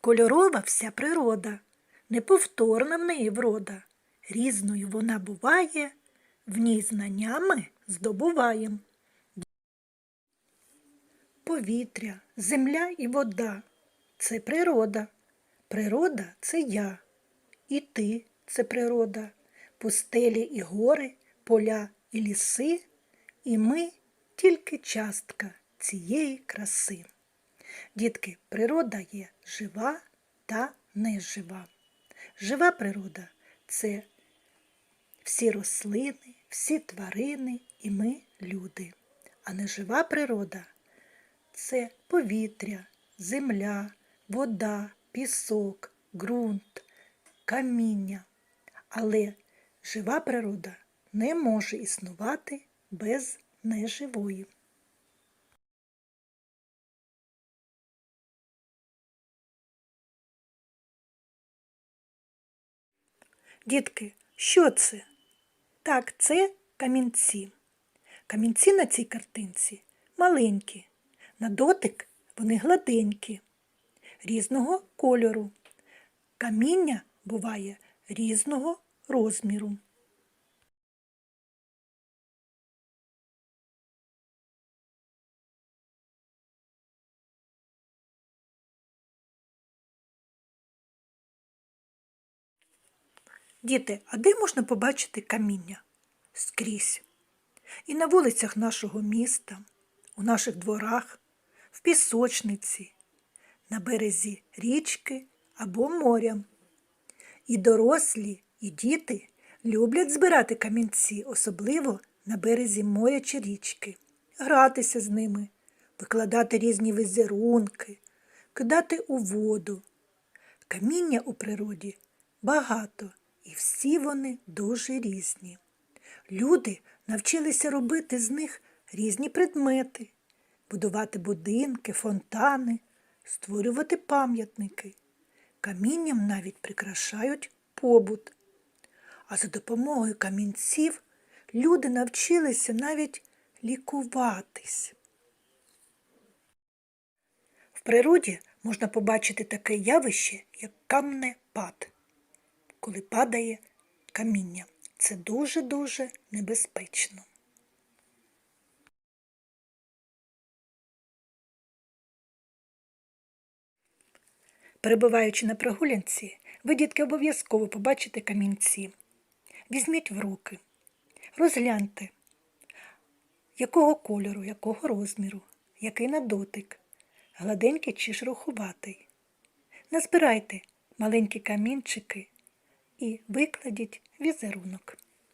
Кольорова вся природа, неповторна в неї врода. Різною вона буває, в ній знаннями здобуваєм. Повітря, земля і вода це природа. Природа це я. І ти це природа. Пустелі і гори, поля і ліси, і ми тільки частка цієї краси. Дітки, природа є жива та нежива. Жива природа це всі рослини, всі тварини і ми люди. А нежива природа це повітря, земля, вода, пісок, ґрунт, каміння. Але жива природа не може існувати без неживої. Дітки, що це? Так, це камінці. Камінці на цій картинці маленькі, на дотик вони гладенькі, різного кольору. Каміння буває різного розміру. Діти, а де можна побачити каміння? Скрізь. І на вулицях нашого міста, у наших дворах, в пісочниці, на березі річки або моря. І дорослі, і діти люблять збирати камінці, особливо на березі моря чи річки, гратися з ними, викладати різні візерунки, кидати у воду. Каміння у природі багато, і всі вони дуже різні. Люди навчилися робити з них різні предмети, будувати будинки, фонтани, створювати пам'ятники. Камінням навіть прикрашають побут. А за допомогою камінців люди навчилися навіть лікуватись. В природі можна побачити таке явище, як камнепад, коли падає каміння. Це дуже-дуже небезпечно. Перебуваючи на прогулянці, ви, дітки, обов'язково побачите камінці. Візьміть в руки, розгляньте, якого кольору, якого розміру, який на дотик, гладенький чи шероховатий. Назбирайте маленькі камінчики і викладіть візерунок.